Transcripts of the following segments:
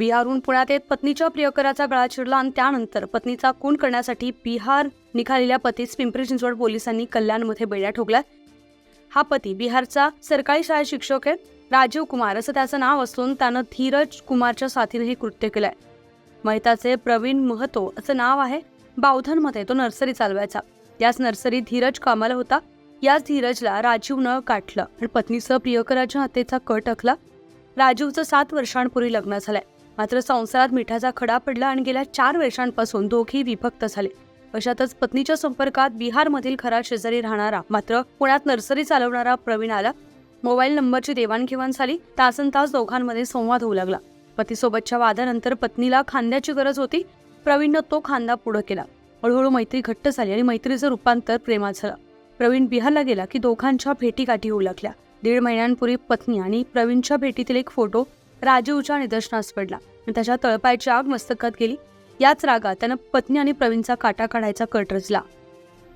बिहारहून पुण्यात येत पत्नीच्या प्रियकराचा गळा चिरला आणि त्यानंतर पत्नीचा खून करण्यासाठी बिहार निघालेल्या पतीस पिंपरी चिंचवड पोलिसांनी कल्याणमध्ये बेड्या ठोकल्या. हा पती बिहारचा सरकारी शाळेत शिक्षक आहे राजीव कुमार असं त्याचं नाव असून त्यानं धीरज कुमारच्या साथीने हे कृत्य केलंय. महिताचे प्रवीण महतो असं नाव आहे. बावधनमध्ये तो नर्सरी चालवायचा. याच नर्सरीत धीरज कामाला होता. याच धीरजला राजीवनं गाठलं आणि पत्नीसह प्रियकराच्या हातेचा कट टाकला राजीवचं सात वर्षांपूर्वी लग्न झालंय. मात्र संसारात मिठाचा खडा पडला आणि गेल्या चार वर्षांपासून दोघेही विभक्त झाले. अशातच पत्नीच्या संपर्कात बिहारमधील खरा शेजारी राहणारा मात्र पुण्यात नर्सरी चालवणारा प्रवीण आला. मोबाईल नंबरची देवाणघेवाण झाली. तासन तास दोघांमध्ये संवाद होऊ लागला. पतीसोबतच्या वादानंतर पत्नीला खांद्याची गरज होती. प्रवीणनं तो खांदा पुढं केला. हळूहळू मैत्री घट्ट झाली आणि मैत्रीचं रूपांतर प्रेमात झालं. प्रवीण बिहारला गेला की दोघांच्या भेटीगाठी होऊ लागल्या. दीड महिन्यांपूर्वी पत्नी आणि प्रवीणच्या भेटीतील एक फोटो राजीवच्या निदर्शनास पडला. त्याच्या तळपायची आग मस्तकात गेली. याच रागात त्यानं पत्नी आणि प्रवीणचा काटा काढायचा कट रचला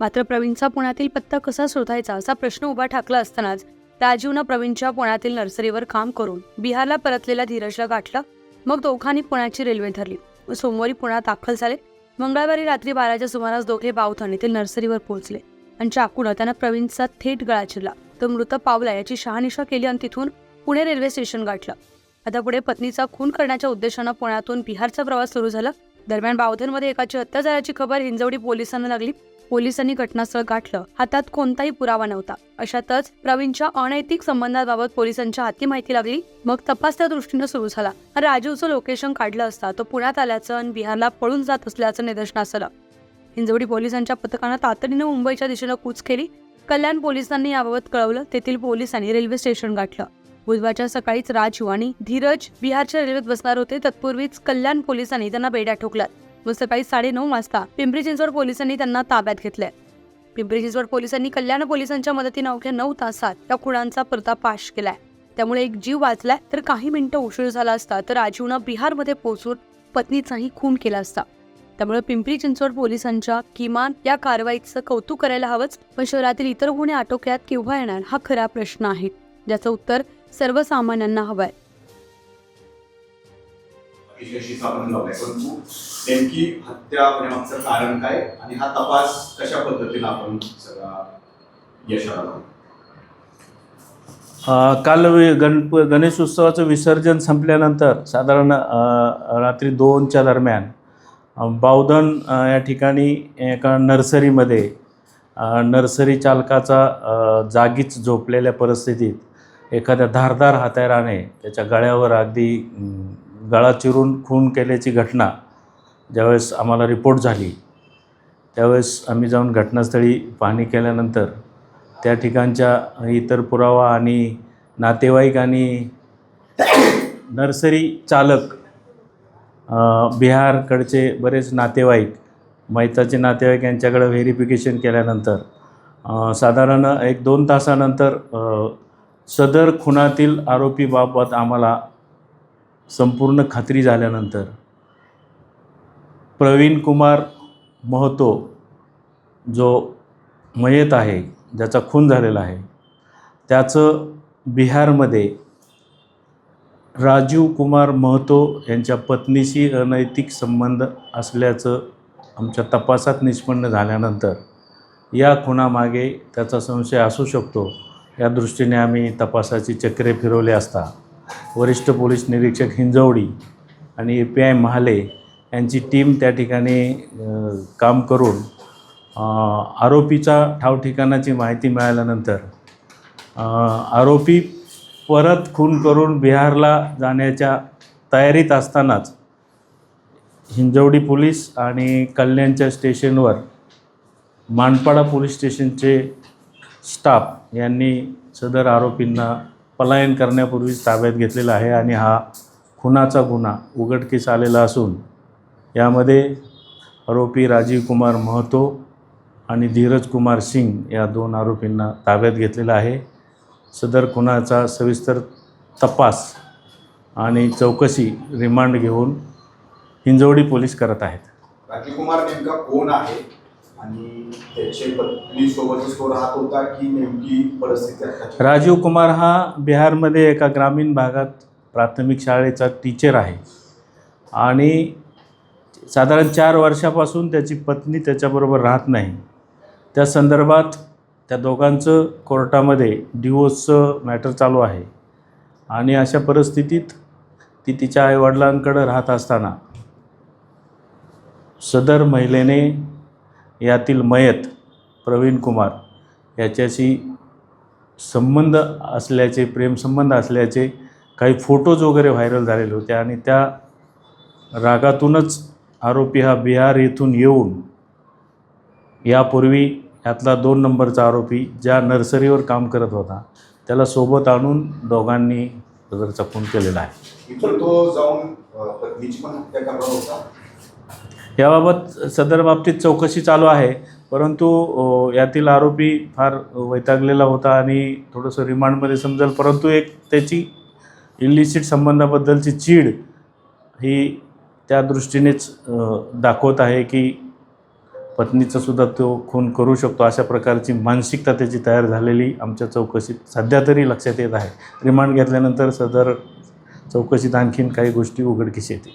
मात्र प्रवीणचा पुण्यातील पत्ता कसा शोधायचा असा प्रश्न उभा ठाकला असतानाच राजीवनं प्रवीणच्या पुण्यातील नर्सरीवर काम करून बिहारला परतलेल्या धीरजला गाठलं. मग दोघांनी पुण्याची रेल्वे धरली. सोमवारी पुण्यात दाखल झाले. मंगळवारी रात्री बाराच्या सुमारास दोघे बावथन येथील नर्सरीवर पोहोचले आणि चाकूनं त्यानं प्रवीणचा थेट गळा चिरला. तो मृत पावला याची शहानिशा केली आणि तिथून पुणे रेल्वे स्टेशन गाठलं. आता पुढे पत्नीचा खून करण्याच्या उद्देशानं पुण्यातून बिहारचा प्रवास सुरू झाला. दरम्यान बावधनमध्ये एकाची हत्या झाल्याची खबर हिंजवडी पोलिसांना लागली. पोलिसांनी घटनास्थळ गाठलं. हातात कोणताही पुरावा नव्हता. अशातच प्रवीणच्या अनैतिक संबंधाबाबत पोलिसांच्या हाती माहिती लागली. मग तपास त्या दृष्टीनं सुरू झाला. राजीवचं लोकेशन काढलं असता तो पुण्यात आल्याचं आणि बिहारला पळून जात असल्याचं निदर्शनास आलं. हिंजवडी पोलिसांच्या पथकानं तातडीनं मुंबईच्या दिशेनं कूच केली. कल्याण पोलिसांनी याबाबत कळवलं. तेथील पोलिसांनी रेल्वे स्टेशन गाठलं. बुधवारच्या सकाळीच राजू आणि धीरज बिहारच्या रेल्वेत बसणार होते. तत्पूर्वीच कल्याण पोलिसांनी त्यांना बेड्या ठोकल्यात. व सकाळी साडेनऊ वाजता पिंपरी चिंचवड पोलिसांनी त्यांना ताब्यात घेतलंय. पिंपरी चिंचवड पोलिसांनी कल्याण पोलिसांच्या मदतीनं अवघ्या नऊ तासात त्या खुणांचा पर्दापाश केलाय. त्यामुळे एक जीव वाचलाय तर काही मिनिटं उशीर झाला असता तर राजीवनं बिहारमध्ये पोहोचून पत्नीचाही खून केला असता. त्यामुळे पिंपरी चिंचवड पोलिसांच्या किमान या कारवाईचं कौतुक करायला हवंच पण शहरातील इतर गुन्हे आटोक्यात केव्हा येणार हा खरा प्रश्न आहे. ज्याचं उत्तर सर्वसामान्यांना हवंय. नेमकी हत्या होण्यामागचं कारण काय आणि हा तपास कशा पद्धतीने आपण सगळा यशाला काल वि- गणप गणेश उत्सवाचं विसर्जन संपल्यानंतर साधारण रात्री दोनच्या दरम्यान बावधन या ठिकाणी एका नर्सरीमध्ये नर्सरी चालकाचा जागीच झोपलेल्या परिस्थितीत एखाद्या धारदार हात्याराने त्याच्या गळ्यावर अगदी गळा चिरून खून केल्याची घटना ज्यावेळेस आम्हाला रिपोर्ट झाली त्यावेळेस आम्ही जाऊन घटनास्थळी पाहणी केल्यानंतर त्या ठिकाणच्या इतर पुरावा आणि नातेवाईक आणि नर्सरी चालक बिहारकडचे बरेच नातेवाईक मैताचे नातेवाईक यांच्याकडं व्हेरिफिकेशन केल्यानंतर साधारण एक दोन तासानंतर सदर खुनातील आरोपीबाबत आम्हाला संपूर्ण खात्री झाल्यानंतर प्रवीण कुमार महतो जो मयत आहे ज्याचा खून झालेला आहे त्याचं बिहारमध्ये राजीव कुमार महतो यांच्या पत्नीशी अनैतिक संबंध असल्याचं आमच्या तपासात निष्पन्न झाल्यानंतर या खुनामागे त्याचा संशय असू शकतो. या दृष्टीने आम्ही तपासाची चक्रे फिरवले असता वरिष्ठ पोलीस निरीक्षक हिंजवडी आणि ए पी आय महाले यांची टीम त्या ठिकाणी काम करून आरोपीचा ठावठिकाणाची माहिती मिळाल्यानंतर आरोपी परत खून करून बिहारला जाण्याच्या तयारीत असतानाच हिंजवडी पोलीस आणि कल्याणच्या स्टेशनवर मानपाडा पोलीस स्टेशनचे स्टाफ यांनी सदर आरोपींना पलायन करण्यापूर्वीच ताब्यात घेतलेला आहे आणि हा खुनाचा गुन्हा उघडकीस आलेला असून यामध्ये आरोपी राजीव कुमार महतो आणि धीरज कुमार सिंग या दोन आरोपींना ताब्यात घेतलेला आहे. सदर खुनाचा सविस्तर तपास आणि चौकशी रिमांड घेऊन हिंजवडी पोलीस करत आहेत. राजीवकुमार नेमका कोण आहे? आणि त्याचे तो राहत होता की नेमकी परिस्थिती राजीव कुमार हा बिहारमध्ये एका ग्रामीण भागात प्राथमिक शाळेचा टीचर आहे. आणि साधारण चार वर्षापासून त्याची पत्नी त्याच्याबरोबर राहत नाही. त्या संदर्भात त्या दोघांचं कोर्टामध्ये डिवोर्सचं मॅटर चालू आहे. आणि अशा परिस्थितीत ती तिच्या आईवडिलांकडं राहत असताना सदर महिलेने यातील मयत प्रवीण कुमार याच्याशी संबंध असल्याचे प्रेमसंबंध असल्याचे काही फोटोज वगैरे व्हायरल झालेले होते आणि त्या रागातूनच आरोपी हा बिहार येथून येऊन यापूर्वी यातला दोन नंबरचा आरोपी ज्या नर्सरीवर काम करत होता त्याला सोबत आणून दोघांनी सदरचा खून केलेला आहे. तो जाऊन पत्नीची पण हत्या करणार होता. याबाबत सदर बाबतीत चौकशी चालू आहे परंतु यातील आरोपी फार वैतागलेला होता आणि थोडंसं रिमांडमध्ये समजेल परंतु एक त्याची इलिसिट संबंधाबद्दलची चीड ही त्या दृष्टीनेच दाखवत आहे की पत्नीचा सुद्धा तो खून करू शकतो अशा प्रकारची मानसिकता त्याची तयार झालेली आमच्या चौकशीत सध्या तरी लक्षात येत आहे. रिमांड घेतल्यानंतर सदर चौकशीत आणखीन काही गोष्टी उघडकीस येतील.